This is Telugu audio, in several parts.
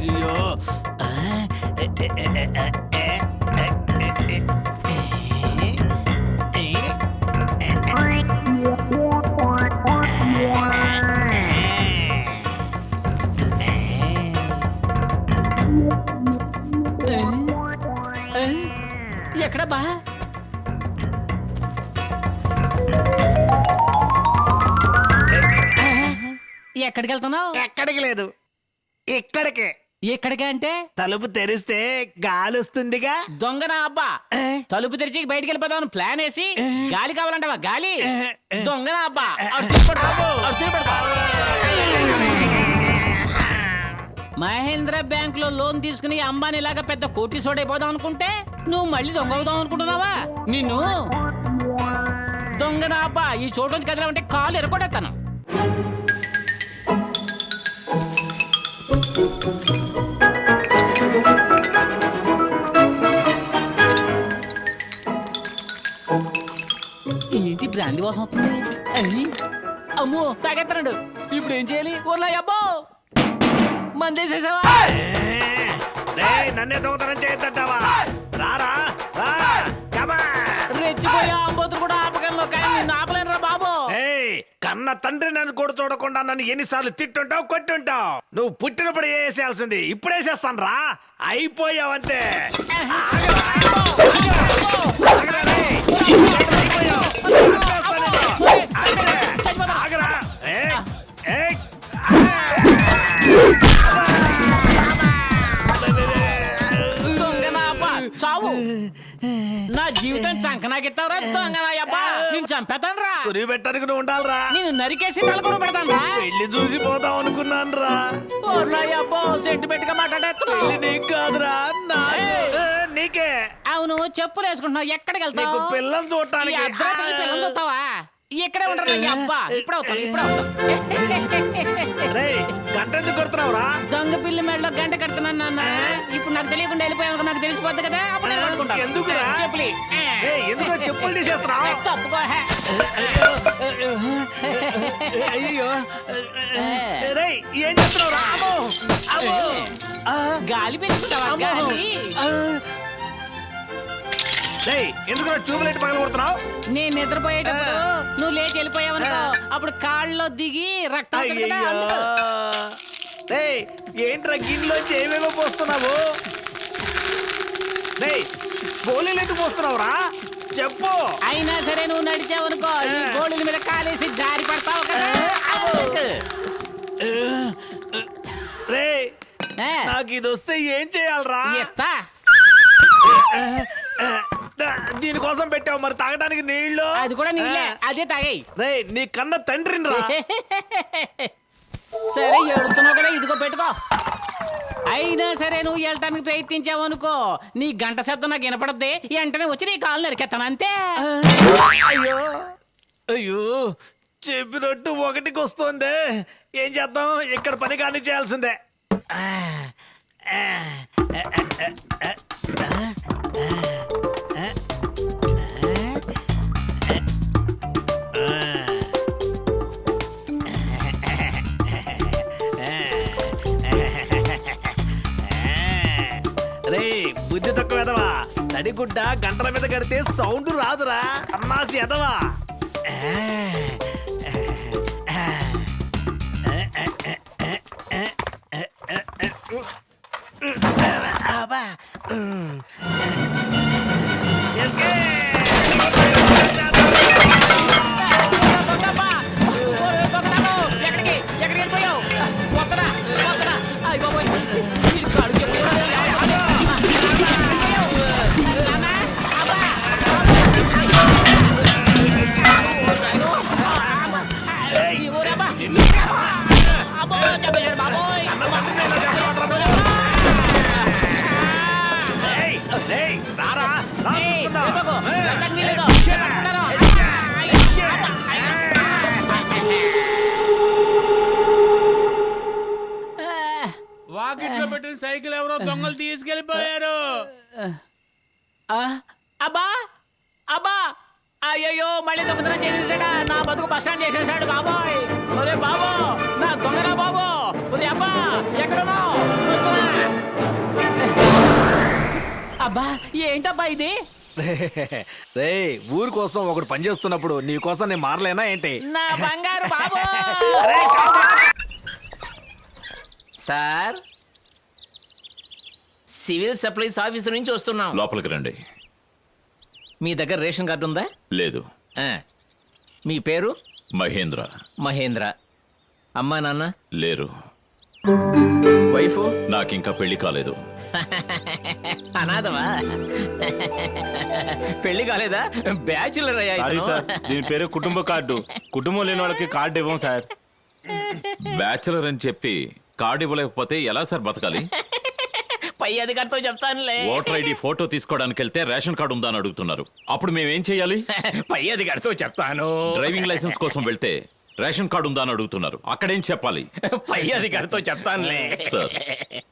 అయ్యో ఎక్కడ బా ఎక్కడికి వెళ్తున్నావు ఎక్కడికి లేదు ఇక్కడికే ఎక్కడికి అంటే? తలుపు తెరిస్తే గాలి వస్తుందిగా దొంగన అబ్బా? తలుపు తెరిచి బయటికి వెళ్ళిపోదాం ప్లాన్ వేసి గాలి కావాలంటావా? గాలి? ఏ. దొంగన అబ్బా. మహేంద్ర బ్యాంక్లో లోన్ తీసుకుని అంబానీ లాగా పెద్ద కోటి సోడైపోదాం అనుకుంటే నువ్వు మళ్ళీ దొంగ అవుదాం అనుకుంటున్నావా నిన్ను? దొంగన అబ్బా ఈ చోటు నుంచి కదలమంటే కాలు ఎరగొడతాను వాసన వస్తుంది. అయ్యి. అమ్మో తాగెత్తన్నాడు. ఇప్పుడు ఏం చేయాలి? ఊర్లో అబ్బో! మందేసేసావా? నన్నే దొంగతనం చేయొద్దంటావా? రారా. రెచ్చిపోయా అంబోతులు కూడా ఆపగలను. కానీ నిన్ను ఆపలేనురా బాబు. ఏయ్, కన్న తండ్రి నన్ను కూడా చూడకుండా నన్ను ఎన్నిసార్లు తిట్టుంటావు కొట్టుంటావు? నువ్వు పుట్టినప్పుడు వేసేయాల్సింది ఇప్పుడు వేసేస్తాను రా అయిపోయావంతే జీవితం చంకనాకెత్తావురా దొంగనాయబ్బా నేను చంపేతాను రా కురి పెట్టడానికి నువ్వు ఉండాలిరా. నేను నరికేసి తలకొర పెడతాను రా పెళ్ళి చూసి పోదాం అనుకున్నాను రా ఓర్నాయబ్బో సెంటిమెంట్గా మాట్లాడేస్తున్నావు. పెళ్ళి నీకు కాదురా నాకు. ఏ, నీకే. అవును చెప్పులు వేసుకుంటున్నావు. ఎక్కడికి నీకు వెళ్తావు పిల్లని ఈ చూడటానికి పిల్లలు చూస్తావా? ఇక్కడే ఉండరు అబ్బా ఇప్పుడు అవుతాను ఇప్పుడు అవుతాను ఎందుకు కొడుతున్నావురా దొంగ పిల్లి మెడలో గంట కడుతున్నాను నాన్న. ఇప్పుడు నాకు తెలియకుండా వెళ్ళిపోయావు నాకు తెలిసిపోద్ది కదా అప్పుడు నేను. ఎందుకురా? చెప్పులి ఎందుకు చెప్పులు తీసేస్తున్నావు? ఏ, తప్పుకో. అయ్యో రేయ్ ఏం అమ్మో ఆ, గాలి గాలి. ఎందుకు ట్యూబ్లైట్ పగల కొడుతున్నావు? నేను నిద్రపోయేటప్పుడు నువ్వు లేచి వెళ్ళిపోయావు అప్పుడు కాళ్ళలో దిగి రక్తం ఏంట్రా గిన్నెలోంచి ఏమేమో పోస్తున్నావు? గోళీలు ఎందుకు పోస్తున్నావురా? చెప్పు. అయినా సరే నువ్వు నడిచావనుకో ఈ గోళుల మీద కాలేసి జారి పడతావు కదా. ఏ, నాకు ఇది వస్తే ఏం చేయాలరా? ఎత్తా. దీనికోసం పెట్టావు మరి తాగడానికి నీళ్ళు అది కూడా నీళ్ళే. అదే తాగాయి. రేయ్ నీ కన్న తండ్రిని రా సరే ఏడుస్తున్నావు కదా ఇదిగో పెట్టుకో. అయినా సరే నువ్వు వెళ్ళటానికి ప్రయత్నించావు అనుకో. నీ గంట శబ్దం నాకు వినపడద్ది. వెంటనే వచ్చి నీ కాళ్ళు నరికెత్తాను అంతే. అయ్యో అయ్యో చెప్పినట్టు ఒకటికి వస్తుంది. ఏం చేద్దాం? ఇక్కడ పని కానీ చేయాల్సిందే. తడిగుడ్డ గంటల మీద కడితే సౌండ్ రాదురా అమ్మాసి ఎదవా అబ్బా. దొంగప్పా! అబ్బా ఏంటబ్బా ఇది? రే ఊరి కోసం ఒకడు పని చేస్తున్నప్పుడు నీ కోసం నేను మారలేనా ఏంటి? నా బంగారు బాబు. సార్ సివిల్ సప్లైస్ ఆఫీసర్ నుంచి వస్తున్నాం. లోపలికి రండి. మీ దగ్గర రేషన్ కార్డు ఉందా? లేదు. ఆ. మీ పేరు? మహేంద్ర. మహేంద్ర. అమ్మా నాన్న? లేరు. వైఫ్? నాకింకా పెళ్ళి కాలేదు. అనాథవా పెళ్ళి కాలేదా? బ్యాచులర్ అయ్యా సారీ ఇతను. దీని పేరు కుటుంబ కార్డు. కుటుంబం లేని వాళ్ళకి కార్డు ఇవ్వం సార్. బ్యాచులర్ అని చెప్పి కార్డు ఇవ్వలేకపోతే ఎలా సార్ బతకాలి? పై అధికారితో చెప్తానులే. ఓటర్ ఐడి ఫోటో తీసుకోవడానికి వెళ్తే రేషన్ కార్డు ఉందా అని అడుగుతున్నారు. అప్పుడు మేమేం చేయాలి? పై అధికారితో చెప్తాను. డ్రైవింగ్ లైసెన్స్ కోసం వెళ్తే రేషన్ కార్డు ఉందా అని అడుగుతున్నారు. అక్కడేం చెప్పాలి? పై అధికారితో చెప్తానులే. సార్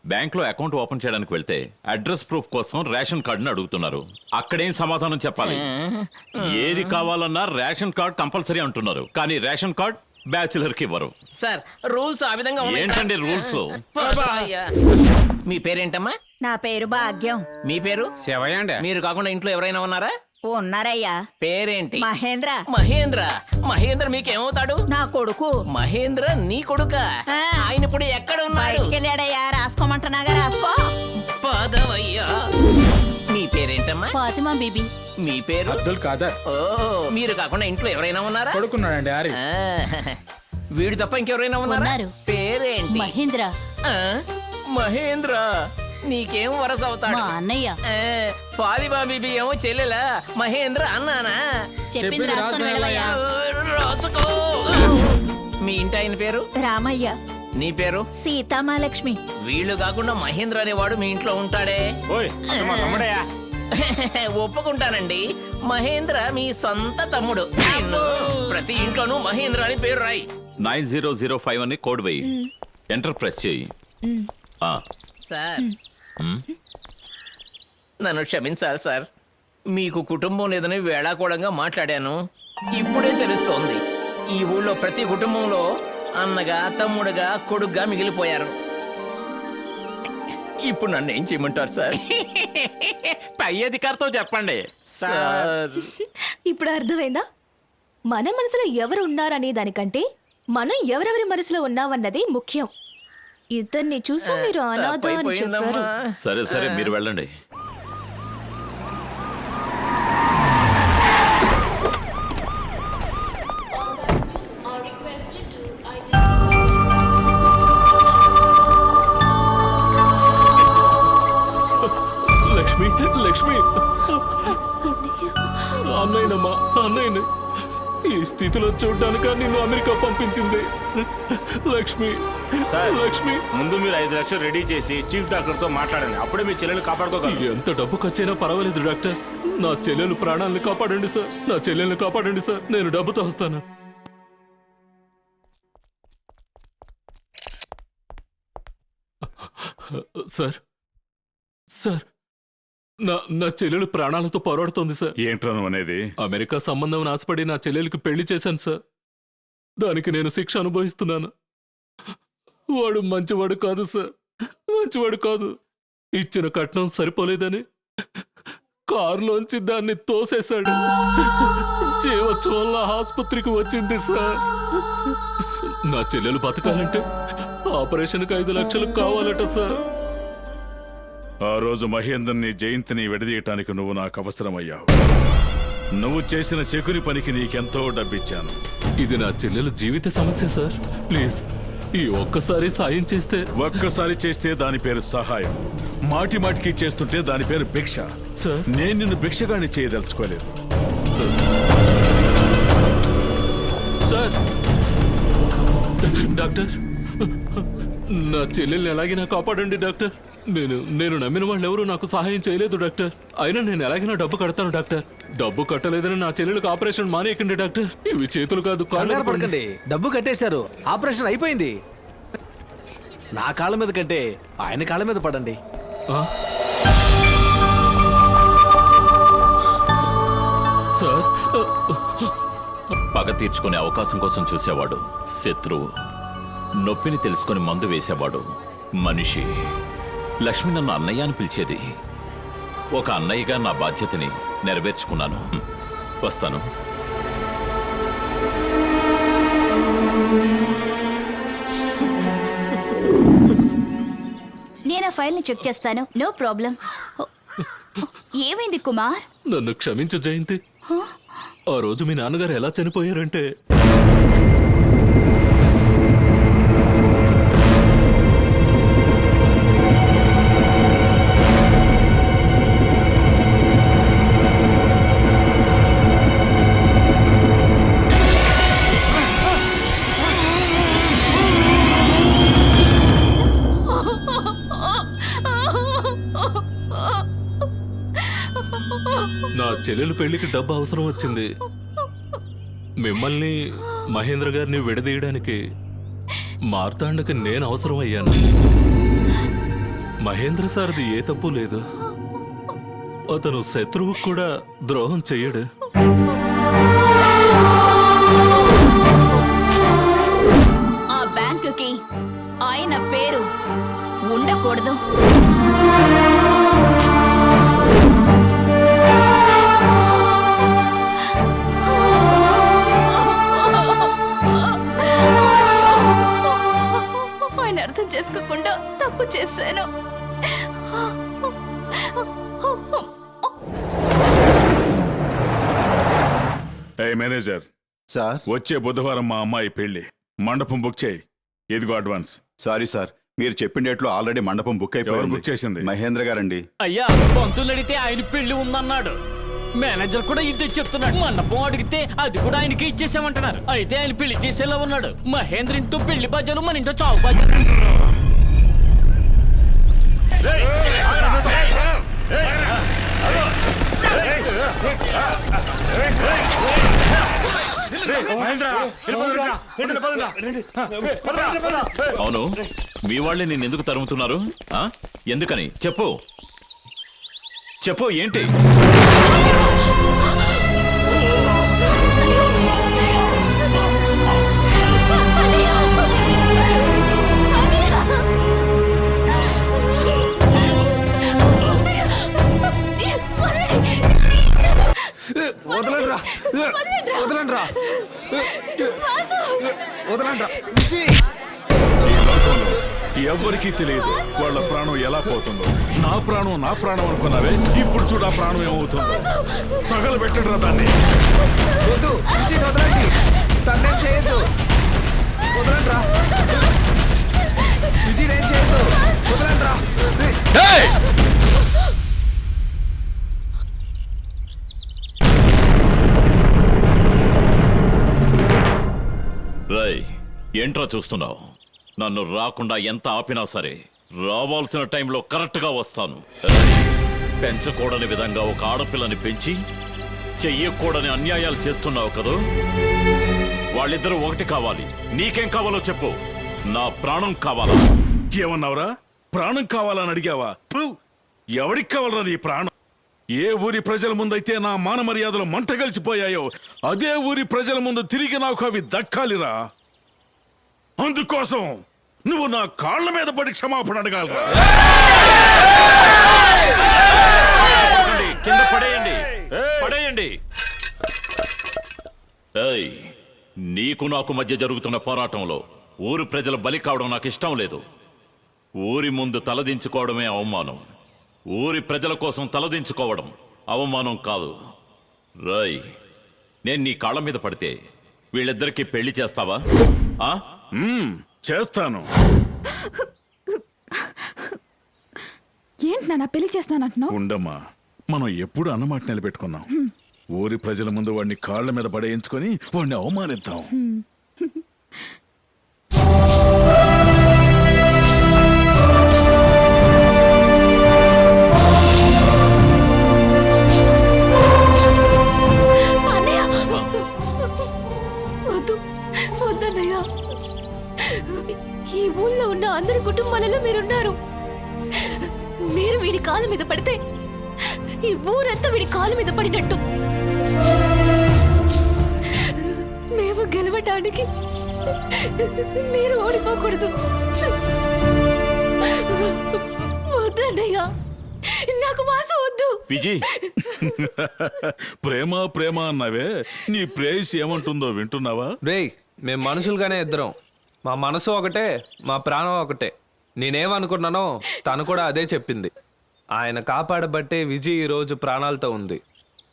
బ్యాంక్లో అకౌంట్ ఓపెన్ చేయడానికి వెళ్తే అడ్రస్ ప్రూఫ్ కోసం రేషన్ కార్డుని అడుగుతున్నారు. అక్కడేం సమాధానం చెప్పాలి? ఏది కావాలన్నా రేషన్ కార్డ్ కంపల్సరీ అంటున్నారు. కానీ రేషన్ కార్డ్ బ్యాచులర్కి ఇవ్వరు. సార్ రూల్స్ ఆ విధంగా ఉన్నాయి సార్. ఏంటండి రూల్స్? అయ్యా. మీ పేరేంటమ్మా? నా పేరు భాగ్యం. మీ పేరు? శివయ్యండి మీరు కాకుండా ఇంట్లో ఎవరైనా ఉన్నారా? ఉన్నారయ్యా. పేరేంటి? మహేంద్ర. మహేంద్ర. మహేంద్ర మీకేమవుతాడు? నా కొడుకు మహేంద్ర నీ కొడుక. ఆయన ఇప్పుడు ఎక్కడ ఉన్నాడు వెళ్ళాడయ్యా రాసుకోమంటున్నాగా రాసుకో. పదవయ్యా. మీ పేరేంటమ్మా? ఫాతిమా బీబీ. మీ పేరు? అబ్దుల్ ఖాదర్. ఓ మీరు కాకుండా ఇంట్లో ఎవరైనా ఉన్నారా? కొడుకున్నాడండి ఆరి. వీడు తప్ప ఇంకెవరైనా ఉన్నారా. పేరేంటి? మహేంద్ర. ఆ, మహేంద్ర. నీకేం వరస అవుతాడు మా అన్నయ్య. ఫాతిమా బీబీ ఏమో చెల్లెలా? మహేంద్ర అన్నానా? చెప్పింది రాసుకొని వెళ్ళవయ్యా రాసుకో మీ ఇంటి ఆయన పేరు? రామయ్య. నీ పేరు? సీతామాలక్ష్మి వీళ్ళు కాకుండా మహేంద్ర అనేవాడు మీ ఇంట్లో ఉంటాడే. ఓయ్ అతను మా తమ్ముడయ్యా? ఒప్పుకుంటానండి. మహేంద్ర మీ సొంత తమ్ముడు. నిన్ను ప్రతి ఇంట్లోనూ మహేంద్ర అని పేరు రాయి. నైన్ జీరో జీరో ఫైవ్ అని కోడ్ వెయ్యి ఎంటర్ ప్రెస్ చేయి. ఆ, సార్. నన్ను క్షమించాలి సార్. మీకు కుటుంబం లేదని వేళాకోళంగా మాట్లాడాను. ఇప్పుడే తెలుస్తోంది. ఈ ఊళ్ళో ప్రతి కుటుంబంలో అన్నగా తమ్ముడుగా కొడుగ్గా మిగిలిపోయారు. ఇప్పుడు నన్ను ఏం చేయమంటారు సార్? పై అధికారితో చెప్పండి. సార్. ఇప్పుడు అర్థమైందా? మన మనసులో ఎవరు ఉన్నారనే దానికంటే మనం ఎవరెవరి మనసులో ఉన్నామన్నది ముఖ్యం. ఇద్దరిని చూసి మీరు అనాథ అని చెప్పారు. సరే సరే మీరు వెళ్ళండి. స్థితిలో చూడ్డానిక నిన్ను అమెరికా పంపించింది. లక్ష్మి సార్. లక్ష్మి. ముందు మీరు ఐదు లక్షలు రెడీ చేసి చీఫ్ డాక్టర్తో మాట్లాడండి. అప్పుడే మీ చెల్లెలు కాపాడుకోగలరు. ఎంత డబ్బు ఖర్చైనా పర్వాలేదు డాక్టర్. నా చెల్లెలు ప్రాణాలను కాపాడండి సార్. నా చెల్లెల్ని కాపాడండి సార్. నేను డబ్బుతో వస్తాను. Sir sir. నా నా చెల్లెలు ప్రాణాలతో పోరాడుతోంది సార్. ఏంట్రా నువ్వు అనేది? అమెరికా సంబంధం ఆశపడి నా చెల్లెలికి పెళ్ళి చేశాను సార్. దానికి నేను శిక్ష అనుభవిస్తున్నాను. వాడు మంచివాడు కాదు సార్. మంచివాడు కాదు. ఇచ్చిన కట్నం సరిపోలేదని కారులోంచి దాన్ని తోసేశాడు. చేయవచ్చు వల్ల ఆసుపత్రికి వచ్చింది సార్. నా చెల్లెలు బతకాలంటే ఆపరేషన్కి ఐదు లక్షలు కావాలట సార్. ఆ రోజు మహేందర్ని జయంతిని విడదీయటానికి నువ్వు నాకు అవసరమయ్యావు. నువ్వు చేసిన శకుని పనికి నీకెంతో డబ్బిచ్చాను. ఇది నా చెల్లెలు జీవిత సమస్య సార్. ప్లీజ్ ఈ ఒక్కసారి సాయం చేస్తే ఒక్కసారి చేస్తే దాని పేరు సహాయం. మాటి మాటికి చేస్తుంటే దాని పేరు భిక్ష. సార్. నేను నిన్ను భిక్షగాని చేయదలుచుకోలేదు. సార్. డాక్టర్. నా చెల్లెల్ని ఎలాగైనా కాపాడండి డాక్టర్. నేను నేను నమ్మిన వాళ్ళు ఎవరు నాకు సహాయం చేయలేదు డాక్టర్. అయినా నేను ఎలాగైనా డబ్బు కడతాను డాక్టర్. డబ్బు కట్టలేదని నా చెల్లెలకు ఆపరేషన్ మానేయకండి డాక్టర్. ఇవి చేతులు కాదు కాళ్ళు కంగారు పడకండి. డబ్బు కట్టేశారు. ఆపరేషన్ అయిపోయింది. నా కాళ్ళ మీద కంటే ఆయన కాళ్ళ మీద పడండి. ఆ? సార్ పగ తీర్చుకునే అవకాశం కోసం చూసేవాడు శత్రువు. నొప్పిని తెలుసుకుని మందు వేసేవాడు మనిషి. లక్ష్మి నన్ను అన్నయ్య అని పిలిచేది. ఒక అన్నయ్యగా నా బాధ్యతని నెరవేర్చుకున్నాను. వస్తాను. నేను ఆ ఫైల్ని చెక్ చేస్తాను. No problem. ఏమైంది కుమార్? నన్ను క్షమించు జయంతి. ఆ రోజు మీ నాన్నగారు ఎలా చనిపోయారంటే చెల్లెలు పెళ్ళికి డబ్బు అవసరం వచ్చింది. మిమ్మల్ని మహేంద్ర గారిని విడదీయడానికి మార్తాండకి నేను అవసరం అయ్యాను మహేంద్ర సార్ది ఏ తప్పు లేదు. అతను శత్రువు కూడా ద్రోహం చెయ్యడు. ఆ బ్యాంకుకి ఆయన పేరు ఉండకూడదు. తప్పు చేశాను. ఏ మేనేజర్. సార్? వచ్చే బుధవారం మా అమ్మాయి పెళ్ళి మండపం బుక్ చేయి. ఇదిగో అడ్వాన్స్. సారీ సార్ మీరు చెప్పిన డేట్లో ఆల్రెడీ మండపం బుక్ ఎవరు అయిపోయింది బుక్ చేసింది? మహేంద్ర గారండి. అయ్యా పంతులు అడిగితే ఆయన పెళ్ళి ఉందన్నాడు. మేనేజర్ కూడా ఇదే చెప్తున్నాడు. మండపం అడిగితే అది కూడా ఆయనకి ఇచ్చేసామంటున్నారు. అయితే ఆయన పెళ్ళి చేసేలా ఉన్నాడు. మహేంద్ర ఇంటూ పెళ్ళి బాధ్యాలు మన ఇంటో చావు బాధ్యాలు అంటున్నారు. అవును మీ వాళ్ళే నేను ఎందుకు తరుముతున్నారు? ఎందుకని? చెప్పు. చెప్పు ఏంటి? వదలండ్రా. వదలండ్రా. వదలండ్రా. ఎవ్వరికీ తెలియదు వాళ్ళ ప్రాణం ఎలా పోతుందో. నా ప్రాణం నా ప్రాణం అనుకున్నావే? ఇప్పుడు చూడు ప్రాణం ఏమవుతుందో. తగలు పెట్టడరా దాన్ని. వద్దు. వదలండి. తండ్రి చేయొద్దు. వదలండ్రా. విజయ్ ఏం చేయొద్దు. వదలండ్రా. ఏంట్రా చూస్తున్నావు? నన్ను రాకుండా ఎంత ఆపినా సరే రావాల్సిన టైంలో కరెక్ట్గా వస్తాను. పెంచకూడని విధంగా ఒక ఆడపిల్లని పెంచి చెయ్యకూడని అన్యాయాలు చేస్తున్నావు కదూ? వాళ్ళిద్దరూ ఒకటి కావాలి. నీకేం కావాలో చెప్పు. నా ప్రాణం కావాలా? ఏమన్నావురా? ప్రాణం కావాలని అడిగావా? ఎవరికి కావాలరా నీ ప్రాణం? ఏ ఊరి ప్రజల ముందైతే నా మాన మర్యాదలు మంట కలిసిపోయాయో అదే ఊరి ప్రజల ముందు తిరిగి నాకు అవి దక్కాలిరా. అందుకోసం నువ్వు నా కాళ్ళ మీద పడి క్షమాపణ అడగాలరా. కింద పడేయండి. పడేయండి. ఏయ్! నీకు నాకు మధ్య జరుగుతున్న పోరాటంలో ఊరు ప్రజల బలి కావడం నాకు ఇష్టం లేదు. ఊరి ముందు తలదించుకోవడమే అవమానం. ఊరి ప్రజల కోసం తలదించుకోవడం అవమానం కాదు. రై నేను నీ కాళ్ళ మీద పడితే వీళ్ళిద్దరికీ పెళ్ళి చేస్తావా? ఆ? చేస్తాను. ఏంటి నాన్న పెళ్ళి చేస్తానంటున్నావు? ఉండమ్మా మనం ఎప్పుడు అన్నమాట నిలబెట్టుకున్నాం. ఊరి ప్రజల ముందు వాడిని కాళ్ళ మీద పడేయించుకొని వాడిని అవమానిద్దాం. మీరు ఓడిపోకూడదు. నాకు వాసు వద్దు. విజయ్ ప్రేమ ప్రేమ అన్నావే. నీ ప్రేయస్ ఏమంటుందో వింటున్నావా? రేయ్ మేము మనుషులుగానే ఇద్దరం. మా మనసు ఒకటే మా ప్రాణం ఒకటే. నేనేమనుకున్నానో తను కూడా అదే చెప్పింది. ఆయన కాపాడబట్టే విజయ్ ఈ రోజు ప్రాణాలతో ఉంది.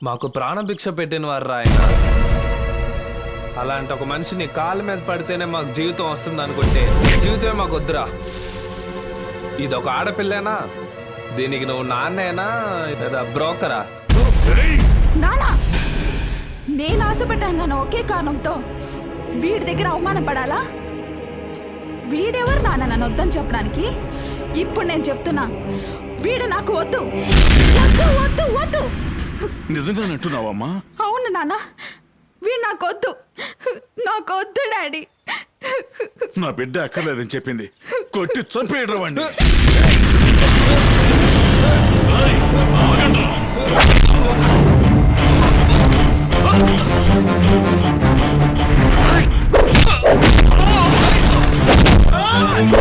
మాకు ప్రాణభిక్ష పెట్టిన వారు ఆయన. అలాంటి ఒక మనిషిని కాళ్ళ మీద పడితేనే మాకు జీవితం వస్తుంది అనుకుంటే జీవితమే మాకు వద్దురా. ఇది ఒక ఆడపిల్లేనా? దీనికి నువ్వు నాన్నేనా? లేదా బ్రోకరా? నానా! నేను ఆశపడ్డాను ఒకే కారణంతో. వీడి దగ్గర అవమానపడాలా వీడెవరు నాన్న నన్ను వద్దని చెప్పడానికి? ఇప్పుడు నేను చెప్తున్నా. వీడు నాకు వద్దు. వద్దు వద్దు వద్దు. నిజంగానే అంటున్నావమ్మా అవును నాన్న. వీడు నాకొద్దు. నాకొద్దు డాడీ. నా బిడ్డ అక్కర్లేదని చెప్పింది. కొట్టి చంపేయడం వండి అయ్యో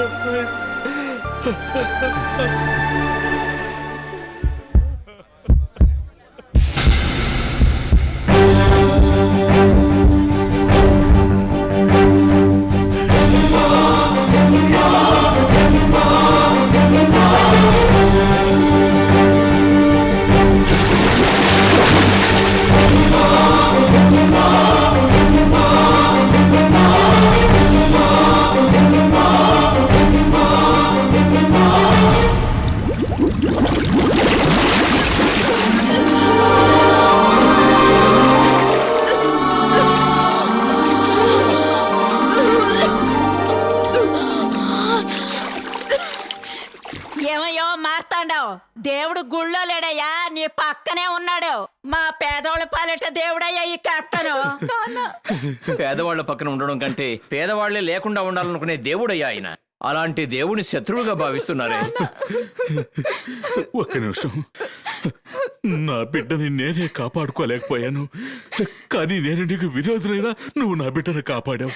我会哈哈哈 పేదవాళ్ళ పక్కన ఉండడం కంటే పేదవాళ్ళే లేకుండా ఉండాలనుకునే దేవుడయ్యా ఆయన. అలాంటి దేవుని శత్రువుగా భావిస్తున్నారే. ఒక్క నిమిషం. నా బిడ్డని నేనే కాపాడుకోలేకపోయాను. కానీ నేను నీకు విరోధులైనా నువ్వు నా బిడ్డను కాపాడావు.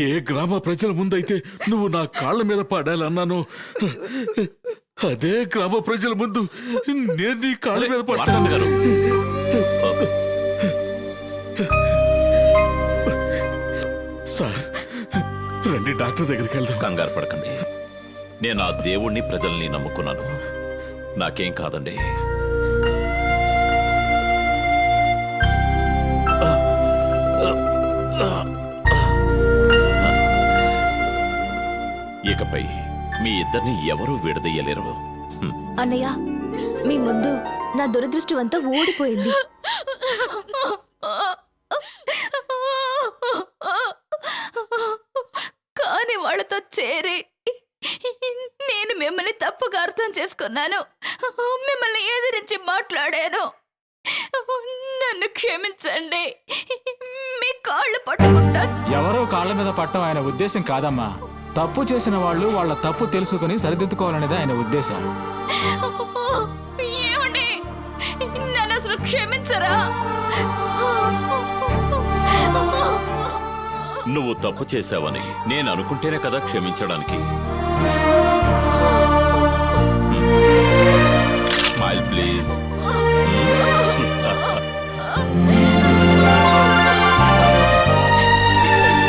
ఏ గ్రామ ప్రజల ముందైతే నువ్వు నా కాళ్ళ మీద పడాలన్నాను అదే గ్రామ ప్రజల ముందు నేను నీ కాళ్ళ మీద పడతాను. రండి డాక్టర్ దగ్గరికి వెళ్దాం. కంగారు పడకండి. నేను ఆ దేవుణ్ణి ప్రజల్ని నమ్ముకున్నాను. నాకేం కాదండి. ఇకపై మీ ఇద్దరిని ఎవరూ విడదీయలేరు. అన్నయ్య మీ ముందు నా దురదృష్టం అంతా ఓడిపోయింది. వాళ్ళతో చేరి. నేను మిమ్మల్ని తప్పుగా అర్థం చేసుకున్నాను. మిమ్మల్ని ఎదిరించి మాట్లాడాను. నన్ను క్షమించండి. మీ కాళ్ళు పట్టుకుంటాను ఎవరో కాళ్ళ మీద పట్టడం ఆయన ఉద్దేశం కాదమ్మా. తప్పు చేసిన వాళ్ళు వాళ్ళ తప్పు తెలుసుకుని సరిదిద్దుకోవాలనేది ఆయన ఉద్దేశం. ఏమండి? నన్ను అసలు క్షమించరా? నువ్వు తప్పు చేశావని నేను అనుకుంటేనే కదా క్షమించడానికి. Smile please